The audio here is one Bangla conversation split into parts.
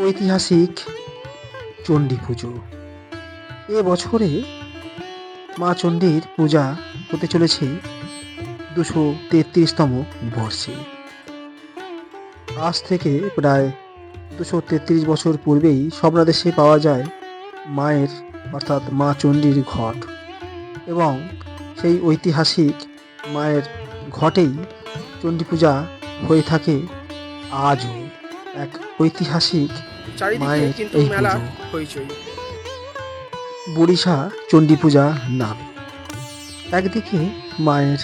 ঐতিহাসিক চণ্ডী পুজো এ বছরে মা চণ্ডীর পূজা হতে চলেছে দুশো তেত্রিশতম বর্ষে। আজ থেকে প্রায় দুশো তেত্রিশ বছর পূর্বেই স্বপ্নাদেশে পাওয়া যায় মায়ের, অর্থাৎ মা চণ্ডীর ঘট। এবং সেই ঐতিহাসিক মায়ের ঘটেই চণ্ডী পূজা হয়ে থাকে আজও। এক ঐতিহাসিক চারিদিকে মায়ের কিন্তু এই মেলা পুজো। হইচই। বরিশা চণ্ডী পূজা নাম। একদিকে মায়ের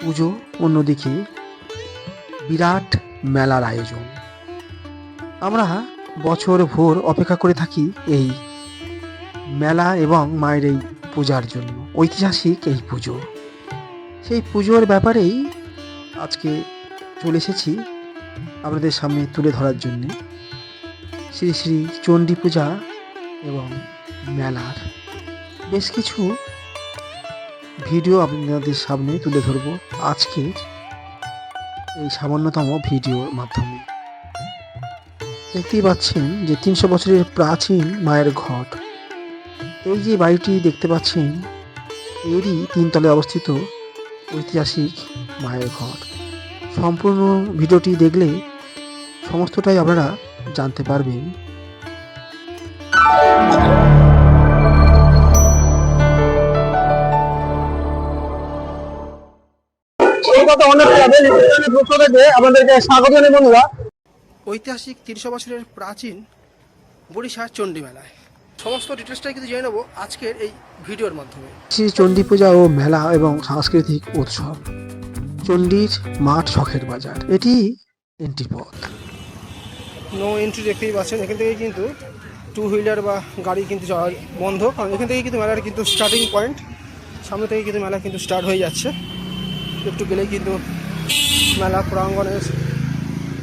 পুজো অন্যদিকে বিরাট মেলার আয়োজন। আমরা বছর ভোর অপেক্ষা করে থাকি এই মেলা এবং মায়ের এই পূজার জন্য। ঐতিহাসিক এই পুজো। সেই পুজোর ব্যাপারেই আজকে চলে এসেছি আপনাদের সামনে তুলে ধরার জন্যে শ্রী শ্রী চণ্ডী পূজা এবং মেলার বেশ কিছু ভিডিও আপনাদের সামনে তুলে ধরব আজকের এই সামান্যতম ভিডিওর মাধ্যমে। দেখতেই পাচ্ছেন যে তিনশো বছরের প্রাচীন মায়ের ঘট। এই যে বাড়িটি দেখতে পাচ্ছেন, এরই তিনতলে অবস্থিত ঐতিহাসিক মায়ের ঘট। সম্পূর্ণ ভিডিওটি দেখলে সমস্তটাই আপনারা জানতে পারবেন। ঐতিহাসিক তিনশো বছরের প্রাচীন বরিশা চণ্ডী মেলায় সমস্ত ডিটেলসটাই কিন্তু জেনে নেব আজকের এই ভিডিওর মাধ্যমে। শ্রী চণ্ডী পূজা ও মেলা এবং সাংস্কৃতিক উৎসব। চণ্ডীর মাঠ শখের বাজার। এটি এন্ট্রি পথ। নো এন্ট্রি দেখতেই পাচ্ছেন। এখান থেকে কিন্তু টু হুইলার বা গাড়ি কিন্তু যাওয়া বন্ধ। কারণ এখান থেকে কিন্তু মেলার কিন্তু স্টার্টিং পয়েন্ট সামনে থেকে কিন্তু মেলা কিন্তু স্টার্ট হয়ে যাচ্ছে। একটু গেলেই কিন্তু মেলা প্রাঙ্গণের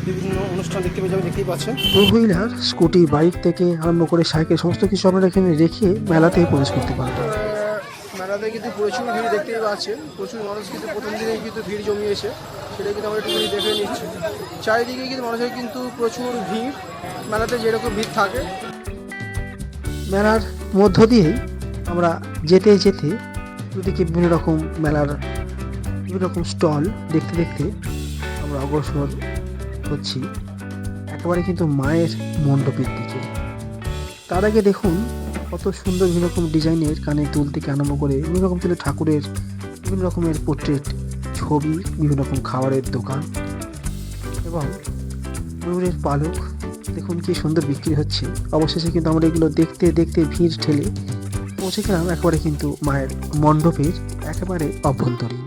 বিভিন্ন অনুষ্ঠান দেখতে পেয়ে যাবেন দেখতেই পাচ্ছেন। টু হুইলার স্কুটি বাইক থেকে আরম্ভ করে সাইকেল সমস্ত কিছু আমরা এখানে রেখে মেলাতে প্রবেশ করতে পারবেন আহ, মেলাতে কিন্তু প্রচুর ভিড় দেখতেই পাচ্ছেন। প্রচুর মানুষ কিন্তু প্রথম দিনেই কিন্তু ভিড় জমিয়েছে। সেটা কিন্তু আমরা একটু দেখে নিচ্ছি। চারিদিকে কিন্তু মানুষের কিন্তু প্রচুর ভিড়। মেলাতে যেরকম ভিড় থাকে। মেলার মধ্য দিয়েই আমরা যেতে যেতে দুদিকে বিভিন্ন রকম মেলার বিভিন্ন রকম স্টল দেখতে দেখতে আমরা অগ্রসর হচ্ছি। একেবারে কিন্তু মায়ের মণ্ডপের দিকে। তার আগে দেখুন কত সুন্দর বিভিন্ন রকম ডিজাইনের কানের দুল থেকে আরম্ভ করে বিভিন্ন রকম কিন্তু ঠাকুরের বিভিন্ন রকমের পোর্ট্রেট ছবি, বিভিন্ন রকম খাবারের দোকান এবং ময়ূরের পালক। দেখুন কি সুন্দর বিক্রি হচ্ছে। অবশেষে কিন্তু আমরা এগুলো দেখতে দেখতে ভিড় ঠেলে পৌঁছে গেলাম একেবারে কিন্তু মায়ের মণ্ডপের একেবারে অভ্যন্তরীণ।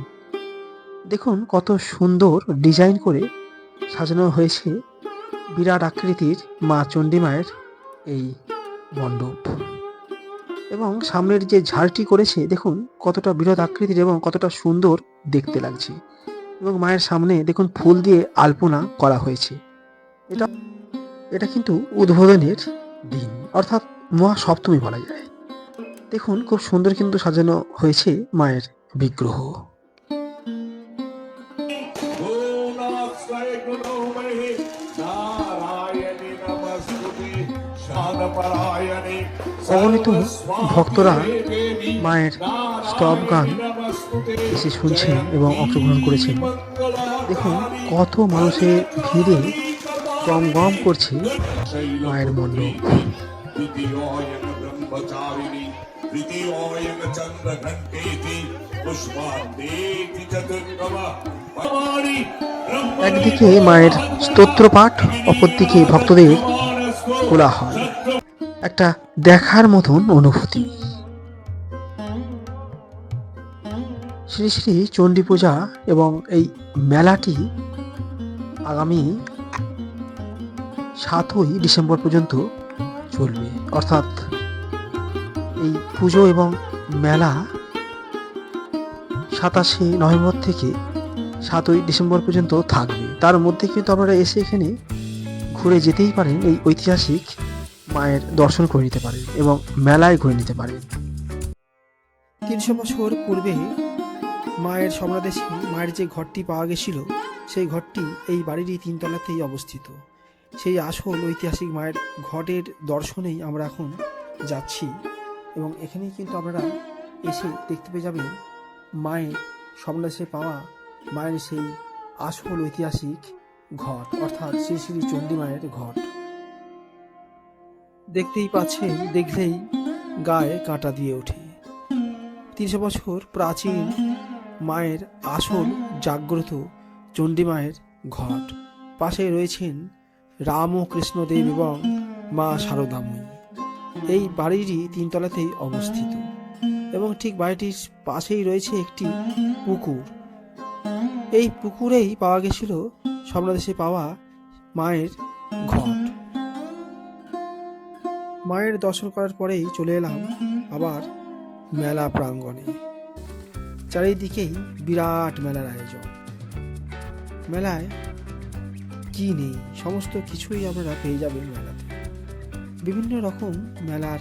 দেখুন কত সুন্দর ডিজাইন করে সাজানো হয়েছে বিরাট আকৃতির মা চণ্ডী মায়ের এই মণ্ডপ। এবং সামনের যে ঝাড়টি করেছে, দেখুন কতটা বৃহৎ আকৃতির এবং কতটা সুন্দর দেখতে লাগছে। এবং মায়ের সামনে দেখুন ফুল দিয়ে আলপনা করা হয়েছে। এটা এটা কিন্তু উদ্বোধনের দিন, অর্থাৎ মহা সপ্তমী বলা যায়। দেখুন খুব সুন্দর কিন্তু সাজানো হয়েছে মায়ের বিগ্রহ। অগণিত ভক্তরা মায়ের স্তব গান এসে শুনছেন এবং অংশগ্রহণ করেছেন দেখুন কত মানুষের ভিড়ে গম গম করছে মায়ের মন্ড একদিকে মায়ের স্তোত্রপাঠ, অপরদিকে ভক্তদের কোলাহল। একটা দেখার মতন অনুভূতি। শ্রী শ্রী চণ্ডী পূজা এবং এই মেলাটি আগামী সাতই ডিসেম্বর পর্যন্ত চলবে। অর্থাৎ এই পুজো এবং মেলা সাতাশে নভেম্বর থেকে সাতই ডিসেম্বর পর্যন্ত থাকবে। তার মধ্যে কিন্তু আপনারা এসে এখানে ঘুরে যেতেই পারেন এই ঐতিহাসিক মায়ের দর্শন করে নিতে পারেন এবং মেলায় ঘুরে নিতে পারেন তিনশো বছর পূর্বে মায়ের স্বপ্নাদেশে মায়ের যে ঘরটি পাওয়া গেছিল, সেই ঘরটি এই বাড়িরই তিনতলাতেই অবস্থিত। সেই আসল ঐতিহাসিক মায়ের ঘটের দর্শনেই আমরা এখন যাচ্ছি এবং এখানেই কিন্তু আপনারা এসে দেখতে পেয়ে যাবেন মায়ের স্বপ্নাদেশে পাওয়া, মায়ের সেই আসল ঐতিহাসিক ঘট অর্থাৎ শ্রী শ্রী চণ্ডী মায়ের ঘট দেখতেই পাচ্ছেন দেখলেই গায়ে কাঁটা দিয়ে ওঠে। তিনশো বছর প্রাচীন মায়ের আসল জাগ্রত চণ্ডী মায়ের ঘট। পাশে রয়েছেন রাম ও কৃষ্ণদেব এবং মা শারদাময়ী এই বাড়িটি তিনতলাতেই অবস্থিত এবং ঠিক বাড়িটির পাশেই রয়েছে একটি পুকুর। এই পুকুরেই পাওয়া গেছিল স্বপ্নদেশে পাওয়া মায়ের ঘট। মায়ের দর্শন করার পরেই চলে এলাম আবার মেলা প্রাঙ্গণে। চারিদিকেই বিরাট মেলার আয়োজন। মেলায় কি নেই, সমস্ত কিছুই আপনারা পেয়ে যাবেন মেলাতে। বিভিন্ন রকম মেলার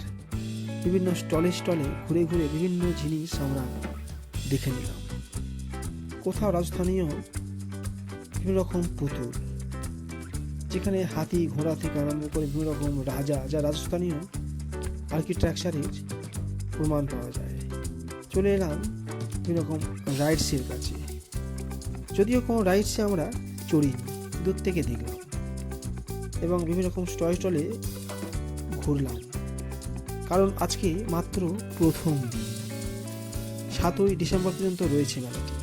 বিভিন্ন স্টলে স্টলে ঘুরে ঘুরে বিভিন্ন জিনিস আমরা দেখে নিলাম। কোথাও রাজস্থানীয় বিভিন্ন রকম পুতুল যেখানে হাতি ঘোড়া থেকে আরম্ভ করে বিভিন্ন রকম রাজা, যা রাজস্থানীয় আর্কিটেকচারের প্রমাণ পাওয়া যায়। চলে এলাম বিভিন্ন রকম রাইডসের কাছে। যদিও কোনো রাইডসে আমরা চড়িনি, দূর থেকে দেখলাম এবং বিভিন্ন রকম স্টল স্টলে ঘুরলাম। কারণ আজকে মাত্র প্রথম দিন। সাতই ডিসেম্বর পর্যন্ত রয়েছে মেলাটি।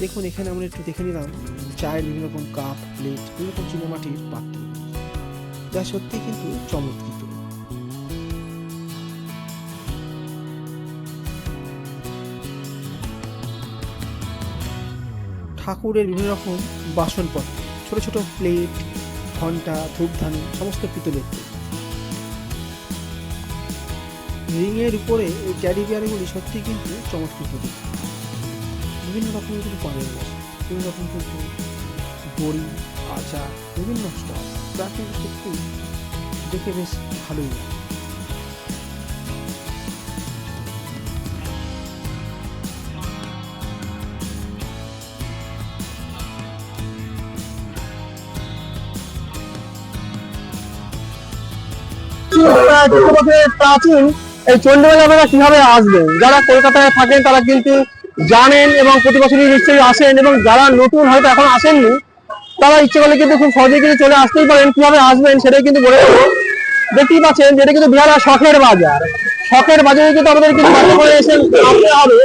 দেখুন, এখানে আমরা একটু দেখে নিলাম চায়ের বিভিন্ন রকম কাপ প্লেট বিভিন্ন রকম চিনেমাটির পাত্র। যা সত্যি কিন্তু চমৎকৃত। ঠাকুরের বিভিন্ন রকম বাসনপত্র, ছোট ছোট প্লেট ঘণ্টা ধূপধানি, সমস্ত পিতলের রিংয়ের উপরে এই ক্যারি বিয়ারগুলি সত্যি কিন্তু চমৎকৃত। বিভিন্ন রকমের কিন্তু পানের বসে বিভিন্ন রকম কিন্তু বড়ি আচার, বিভিন্ন স্টল যা কিন্তু সত্যি দেখে বেশ ভালোই লাগে। প্রাচীন এই চন্ডীমেলা আপনারা কীভাবে আসবেন? যারা কলকাতায় থাকেন, তারা কিন্তু জানেন এবং প্রতি বছরই নিশ্চয়ই আসেন এবং যারা নতুন হয়তো এখন আসেননি, তারা ইচ্ছে করলে কিন্তু খুব সহজেই কিন্তু চলে আসতেই পারেন। কীভাবে আসবেন সেটাই কিন্তু বলে দেবো। দেখতেই পাচ্ছেন যেটা কিন্তু বিহার শখের বাজার। শখের বাজারে কিন্তু আমাদের কিন্তু করে এসে নামতে হবে।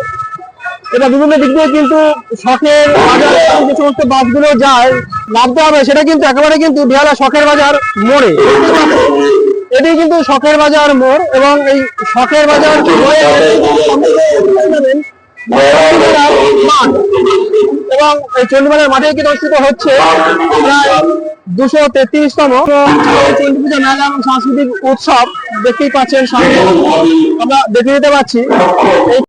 এটা বিভিন্ন দিক দিয়ে কিন্তু শখের বাজার যে সমস্ত বাসগুলো যায়, নামতে হবে, সেটা কিন্তু একেবারে কিন্তু বিহালা শখের বাজার মোড়ে। এটি কিন্তু শখের বাজার মোড় এবং এই শখের বাজার এবং এই চন্ডীমেলার মাঠে কিন্তু অনুষ্ঠিত হচ্ছে প্রায় দুশো তেত্রিশতম চন্ডী পূজা মেলা এবং সাংস্কৃতিক উৎসব। দেখতেই পাচ্ছেন সামনে। আমরা দেখে নিতে পারছি।